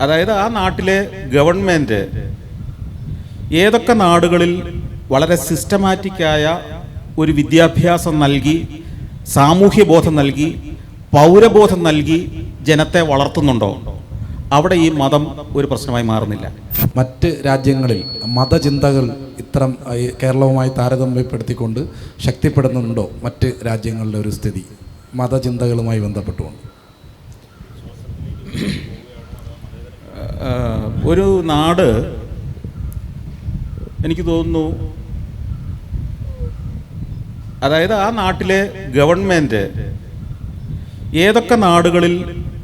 അതായത് ആ നാട്ടിലെ ഗവൺമെന്റ് ഏതൊക്കെ നാടുകളിൽ വളരെ സിസ്റ്റമാറ്റിക്കായ ഒരു വിദ്യാഭ്യാസം നൽകി സാമൂഹ്യബോധം നൽകി പൗരബോധം നൽകി ജനത്തെ വളർത്തുന്നുണ്ടോ? അവിടെ ഈ മതം ഒരു പ്രശ്നമായി മാറുന്നില്ല. മറ്റ് രാജ്യങ്ങളിൽ മതചിന്തകൾ ഇത്തരം കേരളവുമായി താരതമ്യപ്പെടുത്തിക്കൊണ്ട് ശക്തിപ്പെടുന്നുണ്ടോ മറ്റ് രാജ്യങ്ങളുടെ ഒരു സ്ഥിതി? മതചിന്തകളുമായി ബന്ധപ്പെട്ടുകൊണ്ട്. ഒരു നാട് എനിക്ക് തോന്നുന്നു അതായത് ആ നാട്ടിലെ ഗവൺമെന്റ് ഏതൊക്കെ നാടുകളിൽ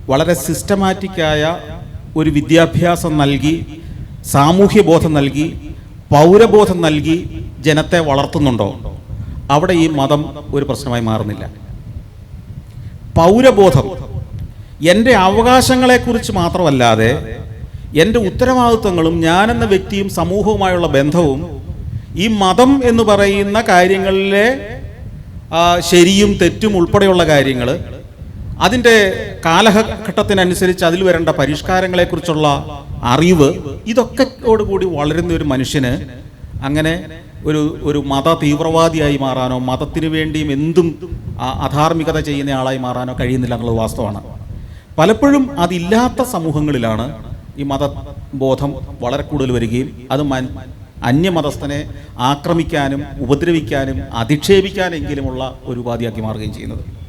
വളരെ സിസ്റ്റമാറ്റിക്കായ ഒരു വിദ്യാഭ്യാസം നൽകി സാമൂഹ്യ ബോധം നൽകി പൗരബോധം നൽകി ജനത്തെ വളർത്തുന്നുണ്ടോ? അവിടെ ഈ മതം ഒരു പ്രശ്നമായി മാറുന്നില്ല. പൗരബോധം എന്റെ അവകാശങ്ങളെക്കുറിച്ച് മാത്രമല്ലാതെ എന്റെ ഉത്തരവാദിത്വങ്ങളും ഞാനെന്ന വ്യക്തിയും സമൂഹവുമായുള്ള ബന്ധവും ഈ മതം എന്ന് പറയുന്ന കാര്യങ്ങളിലെ ശരിയും തെറ്റും ഉൾപ്പെടെയുള്ള കാര്യങ്ങൾ അതിന്റെ കാലഘട്ടത്തിനനുസരിച്ച് അതിൽ വരേണ്ട പരിഷ്കാരങ്ങളെക്കുറിച്ചുള്ള അറിവ് ഇതൊക്കെ കൂടി വളരുന്ന ഒരു മനുഷ്യന് അങ്ങനെ ഒരു ഒരു മത തീവ്രവാദിയായി മാറാനോ മതത്തിന് വേണ്ടിയും എന്തും അധാർമികത ചെയ്യുന്ന ആളായി മാറാനോ കഴിയുന്നില്ല എന്നുള്ളത് വാസ്തവമാണ്. പലപ്പോഴും അതില്ലാത്ത സമൂഹങ്ങളിലാണ് ഈ മത ബോധം വളരെ കൂടുതൽ വരികയും അത് അന്യമതസ്ഥനെ ആക്രമിക്കാനും ഉപദ്രവിക്കാനും അധിക്ഷേപിക്കാനെങ്കിലുമുള്ള ഒരു ഉപാധിയാക്കി മാറുകയും ചെയ്യുന്നത്.